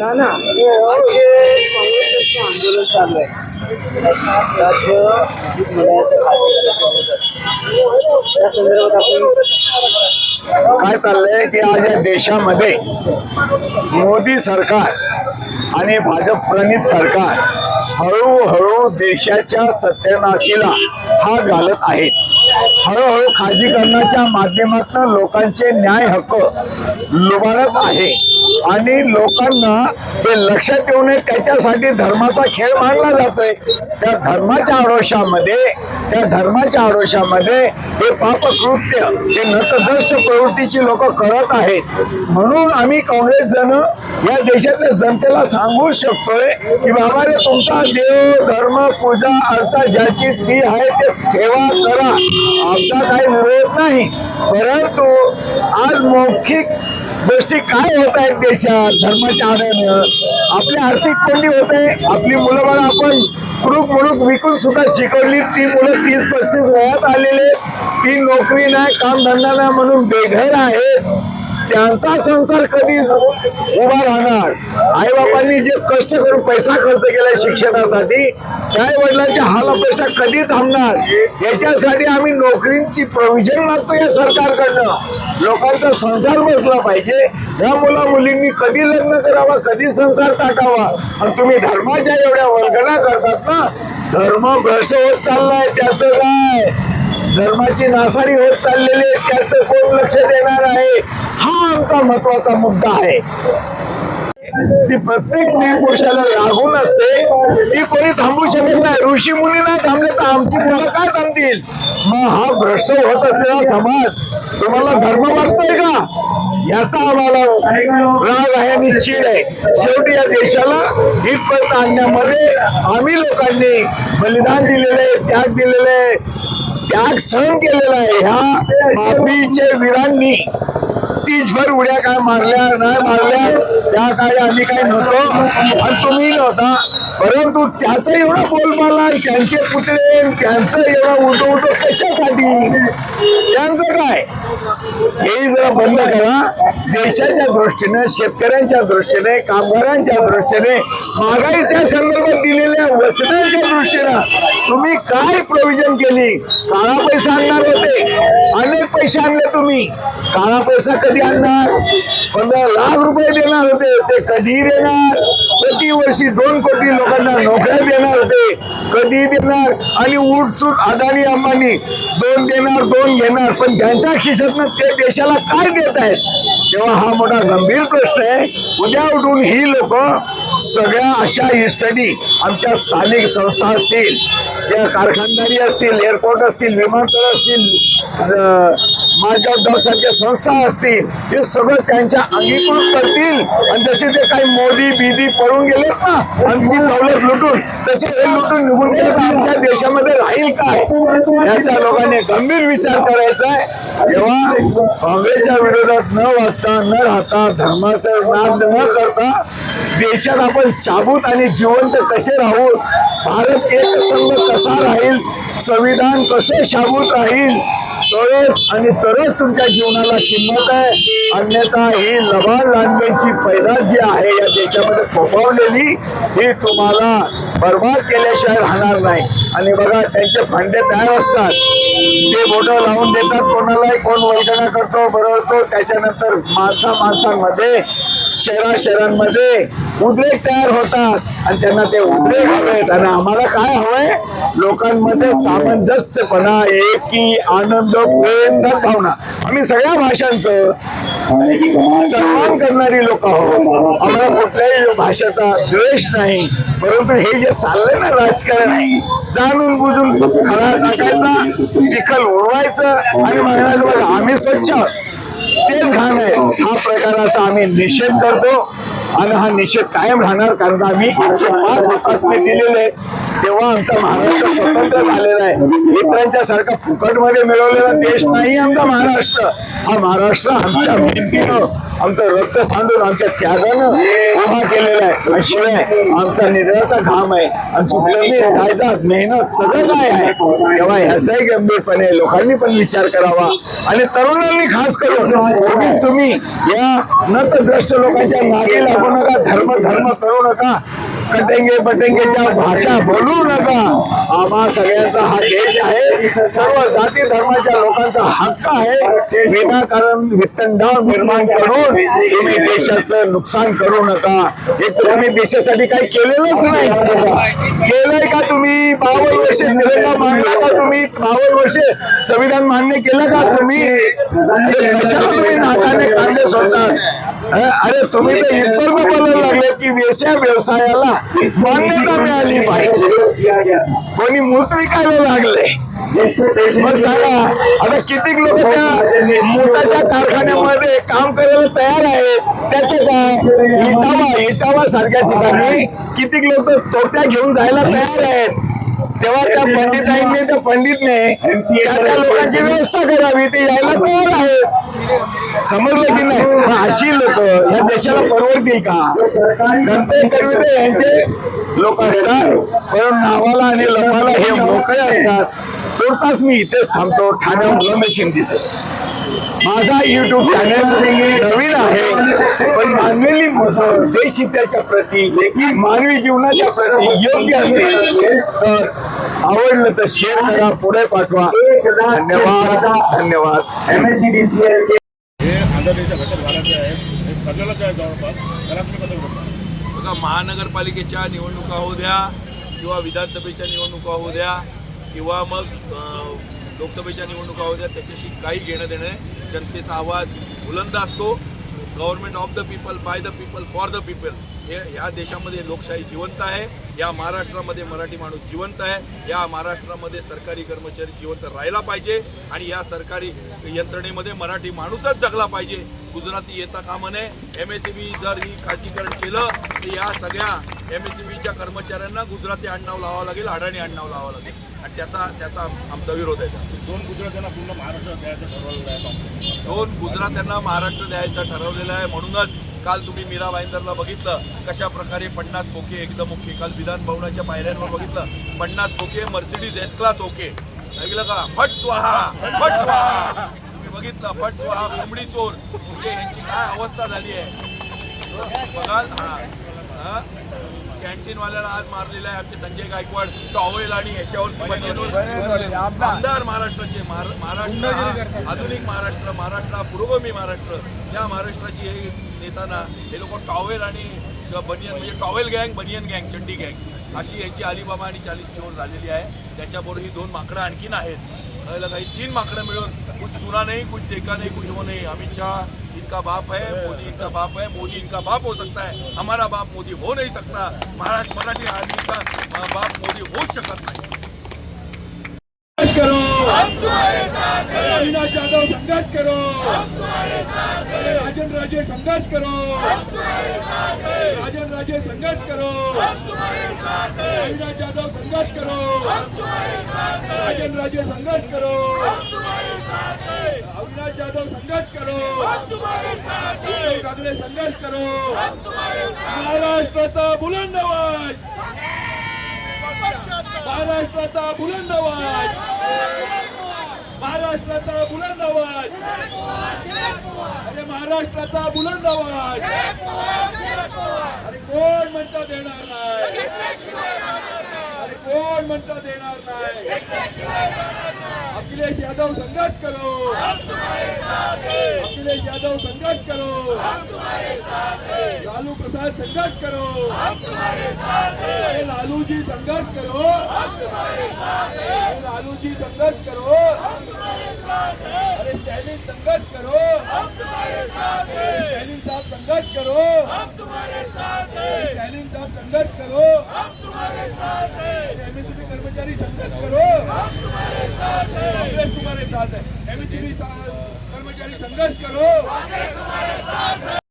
ना ना. हो, हे काँग्रेसचं आंदोलन चालू आहे. राज्य या संदर्भात आपण काय चाललंय की आज या देशामध्ये मोदी सरकार आणि भाजप प्रणित सरकार हळूहळू देशाच्या सत्यानाशीला हा घालत आहेत. हळूहळू खाजगीकरणाच्या माध्यमातून लोकांचे न्याय हक्क लुबाडत आहे. आणि लोकांना ते लक्षात येऊ नये त्याच्यासाठी धर्माचा खेळ मांडला जातोय. त्या धर्माच्या आडोशामध्ये त्या धर्माच्या आडोशामध्ये हे पापकृत्य हे नतदृष्ट प्रवृत्तीची लोक करत आहेत. म्हणून आम्ही काँग्रेस जण या देशातल्या जनतेला सांगू शकतोय की बाबा रे तुमचा देव धर्म पूजा अर्थ ज्याची ती आहे ते ठेवा करा. आमचा काही विरोध नाही. परंतु आज मौखिक गोष्टी काय होत आहेत देशात धर्माच्या आधारानं? आपली आर्थिक कोंडी होत आहे. आपली मुलं बाळा आपण कुडूक मुडूक विकून सुद्धा शिकवली. ती मुलं तीस पस्तीस वयात आलेले ती नोकरी नाही काम धंदा नाही म्हणून बेघर आहेत. त्यांचा संसार कधी उभा राहणार? आई बाबांनी जे कष्ट करून पैसा खर्च केलाय शिक्षणासाठी त्या वडिलांच्या हाल अपेक्षा कधी थांबणार? याच्यासाठी आम्ही नोकरींची प्रोव्हिजन लागतो या सरकारकडनं. लोकांचा संसार बसला पाहिजे. या मुला मुलींनी कधी लग्न करावा कधी संसार टाकावा? आणि तुम्ही धर्माच्या एवढ्या वर्गना करतात ना? धर्म भ्रष्ट होत चाललाय त्याचं काय? धर्माची नासाडी होत चाललेली आहे त्याचं कोण लक्ष देणार आहे? हा आमचा महत्त्वाचा मुद्दा आहे. ती प्रत्येक स्त्री पुरुषाला लागून असते ती कोणी थांबू शकत नाही. ऋषी मुलींना नाही थांबले तर आमची मुलं काय थांबतील? मग हा भ्रष्ट होत असलेला समाज तुम्हाला धर्म वाटतोय का? याचा आम्हाला राग आहे आणि चीड आहे. शेवटी या देशाला हितपर्यंत आणण्यामध्ये आम्ही लोकांनी बलिदान दिलेले त्याग दिलेले त्याग सहन केलेला आहे. ह्या माफीच्या वीरांनी तीसभर उड्या काय मारल्या नाही मारल्या त्या काळी आम्ही काय नव्हतो. आणि तुम्ही नव्हता. परंतु त्याचं एवढा बोलबाला त्यांचे पुतळे त्यांचं एवढं उलट उलट कशासाठी? त्यांचं काय? हे जरा बंद करा. देशाच्या दृष्टीने शेतकऱ्यांच्या दृष्टीने कामगारांच्या दृष्टीने महागाईच्या संदर्भात दिलेल्या वचनांच्या दृष्टीनं तुम्ही काय प्रोव्हिजन केली? काळा पैसा आणणार होते. अनेक पैसे आणले तुम्ही. काळा पैसा कधी आणणार? पंधरा लाख रुपये देणार होते. ते कधी देणार. प्रति वर्षी दोन कोटी लोकांना नोकऱ्या देणार होते. कधी देणार. आणि उठसूट अदानी अंबानी दोन देणार दोन घेणार. पण त्यांच्या खिशातनं ते देशाला काय देत आहेत? तेव्हा हा मोठा गंभीर प्रश्न आहे. उद्या उठून ही लोक सगळ्या अशा इस्टडी आमच्या स्थानिक संस्था असतील त्या कारखानदारी असतील एअरपोर्ट असतील विमानतळ असतील माझ्या सारख्या संस्था असतील हे सगळं त्यांच्या अंगीकृत करतील. आणि जसे ते काही मोदी बिदी पळून गेलेत ना आमची दौलत लुटून तसे हे लुटून निघून गेले आमच्या देशामध्ये राहील काय? याचा लोकांनी गंभीर विचार करायचा आहे. तेव्हा काँग्रेसच्या विरोधात न वागता न राहता धर्माचा नाद न करता देशात आपण शाबूत आणि जिवंत कसे राहू? भारत एक संघ कसा राहील? संविधान कसं शाबूत राहील? तरच आणि तरच तुमच्या जीवनाला किंमत आहे. अन्यथा ही लबाड लांबीची पैदास जी आहे. या देशामध्ये फोफावलेली ही तुम्हाला बर्बाद केल्याशिवाय राहणार नाही. आणि बघा त्यांचे फंडे तयार असतात? ते बोटं लावून देतात कोणालाही. कोण वल्गना करतो? बरोबर त्याच्यानंतर माणसा माणसांमध्ये शहरा शहरांमध्ये उद्रेक तयार होतात आणि त्यांना ते उद्रेक हवेत. आणि आम्हाला काय हवंय? लोकांमध्ये सामंजस्यपणा एकी आनंद प्रेम सद्भावना आम्ही सगळ्या भाषांचं सन्मान करणारी लोक आहोत. आम्हाला कुठल्याही भाषेचा द्वेष नाही. परंतु हे जे चाललंय ना राजकारण आहे जाणून बुजून खरा टाकायचा चिखल उडवायचं आणि म्हणायचं बघा आम्ही स्वच्छ तेच घाण आहे. हा प्रकाराचा आम्ही निषेध करतो आणि हा निषेध कायम राहणार कारण आम्ही एकशे पाच हुतात्मे दिलेले जेव्हा आमचा महाराष्ट्र स्वतंत्र झालेला आहे मित्रांच्या सारखा फुकटमध्ये मिळवलेला देश नाही आमचा महाराष्ट्र. हा महाराष्ट्र आमच्या मेहनतीनं आमचं रक्त सांडून आमच्या त्यागानं उभा केलेला आहे. आणि शिवाय आमचा निधनाचा घाम आहे. आमची जमीन जायदाद मेहनत सगळं काय आहे. तेव्हा ह्याचाही गंभीरपणे लोकांनी पण विचार करावा. आणि तरुणांनी खास करून तुम्ही या नतद्रष्ट लोकांच्या मागे लागू नका धर्म धर्म करू नका. कटेंगे बटेंगेच्या भाषा बोलू नका. आम्हा सगळ्यांचा हा देश आहे. सर्व जाती धर्माच्या लोकांचा हक्क आहे. विनाकारण वित्तंडाव निर्माण करून तुम्ही देशाचं नुकसान करू नका. हे तुम्ही देशासाठी काही केलेलंच नाही. केलंय का तुम्ही? बावन्न वर्षे का तुम्ही बावन्न वर्षे संविधान मान्य केलं का तुम्ही? कशाला तुम्ही नाकाने कांदे सोडतात अरे तुम्ही तर इतकं बोलायला लागले की वेश्या व्यवसायाला मान्यता मिळाली पाहिजे. कोणी मूत विकायला लागले. मग सांगा आता कितीक लोक त्या मोठाच्या कारखान्यामध्ये काम करायला तयार आहेत? त्याचे काय इटावा इटावा सारख्या ठिकाणी कितीक लोक तोट्या घेऊन जायला तयार आहेत? तेव्हा त्या पंडितांनी त्या पंडितने त्या त्या लोकांची व्यवस्था करावी ते यायला तयार आहेत समजलं की नाही? मग अशी लोक ह्या देशाला परवडतील का? दत्ते कर्विते यांचे लोक असतात पण नावाला आणि लपाला हे मोकळे असतात. तुर्तास मी इथेच थांबतो ठाण्यावर मशीन दिसत. माझा युट्यूब चॅनल नवीन आहे पण मानलेली मतं देश हिताच्या प्रती मानवी जीवनाच्या प्रती योग्य असतील. तर आवडलं तर शेअर करा पुढे पाठवा. धन्यवाद धन्यवाद. हे घटक घालायचे आहे हे जवळपास. करता? बघा महानगरपालिकेच्या निवडणुका होऊ द्या किंवा विधानसभेच्या निवडणुका होऊ द्या किंवा मग लोकसभेच्या निवडणुका होऊ द्या त्याच्याशी काही घेणं देणं नाही जनतेचा आवाज बुलंद असतो. Government of the people by the people for the people हे ह्या देशामध्ये लोकशाही जिवंत आहे. या महाराष्ट्रामध्ये मराठी माणूस जिवंत आहे. या महाराष्ट्रामध्ये सरकारी कर्मचारी जिवंत राहायला पाहिजे. आणि या सरकारी यंत्रणेमध्ये मराठी माणूसच जगला पाहिजे. गुजराती येता कामा नये. एम एस सी बी जर ही खाजगीकरण केलं तर या सगळ्या एम एस सी बीच्या कर्मचाऱ्यांना गुजराती आडनाव लावावं लागेल अडाणी आडनाव लावावं लागेल. आणि त्याचा त्याचा आमचा विरोध आहे. दोन गुजरात्यांना पूर्ण महाराष्ट्र द्यायचं ठरवलेलं आहे. दोन गुजरात्यांना महाराष्ट्र द्यायचं ठरवलेलं आहे. म्हणूनच काल तुम्ही मीरा भाईंदरला बघितलं. कशा प्रकारे पन्नास खोके एकदम ओके. काल विधान भवनाच्या पायऱ्यांवर बघितलं. पन्नास खोके मर्सिडीज एस क्लास ओके. ऐकलं का? फट स्वाहा! फट स्वाहा! तुम्ही बघितलं फट स्वाहा कोंबडी चोर. म्हणजे यांची काय अवस्था झाली आहे? बघाल हा. हा कॅन्टीन वाल्याला आज मारलेला आहे आमचे संजय गायकवाड. टॉवेल आणि याच्यावर आमदार. महाराष्ट्राचे. महार- महाराष्ट्र हा आधुनिक महाराष्ट्र महाराष्ट्र हा पुरोगामी महाराष्ट्र. या महाराष्ट्राची हे नेताना हे लोक टॉवेल आणि बनियन म्हणजे टॉवेल गँग बनियन गँग चड्डी गँग अशी यांची अलिबाबा आणि चालीस चोर झालेली आहे. त्याच्याबरोबर ही दोन माकडं आणखीन आहेत. काही तीन माकडं मिळून कुछ सुना नहीं कुछ देखा नहीं कुछ वो नहीं. अमित शाह इनका बाप है मोदी इनका बाप है मोदी इनका बाप हो सकता है। हमारा बाप मोदी हो नहीं सकता। महाराष्ट्र मराठी आदमी का बाप मोदी होच शकत नाही करो। अविनाश जाधव संघर्ष करो। राजन राजे संघर्ष करो। राजन राजे संघर्ष करो। अविनाश जाधव संघर्ष करो. राजेंद्र राजे संघर्ष करो. अविनाश जाधव संघर्ष करो. उद्धव ठाकरे संघर्ष करो. महाराष्ट्राचा बुलंद आवाज. महाराष्ट्राचा बुलंद आवाज. महाराष्ट्राचा बुलंद आवाज. अरे महाराष्ट्राचा बुलंद आवाज. अरे कोण म्हणता देणार नाही? अरे कोण म्हणता देणार नाही? अखिलेश यादव संघर्ष करो. अखिलेश यादव संघर्ष करो। लालू प्रसाद संघर्ष करो। अरे लालू जी संघर्ष करो। लालू जी संघर्ष करो। अरे स्टैलिन संघर्ष करो। स्टैलिन साहब संघर्ष करो। स्टैलिन साहब संघर्ष करो। एमएसपी कर्मचारी संघर्ष करो। कांग्रेस तुम्हारे साथ है। एमएसपी कर्मचारी संघर्ष करो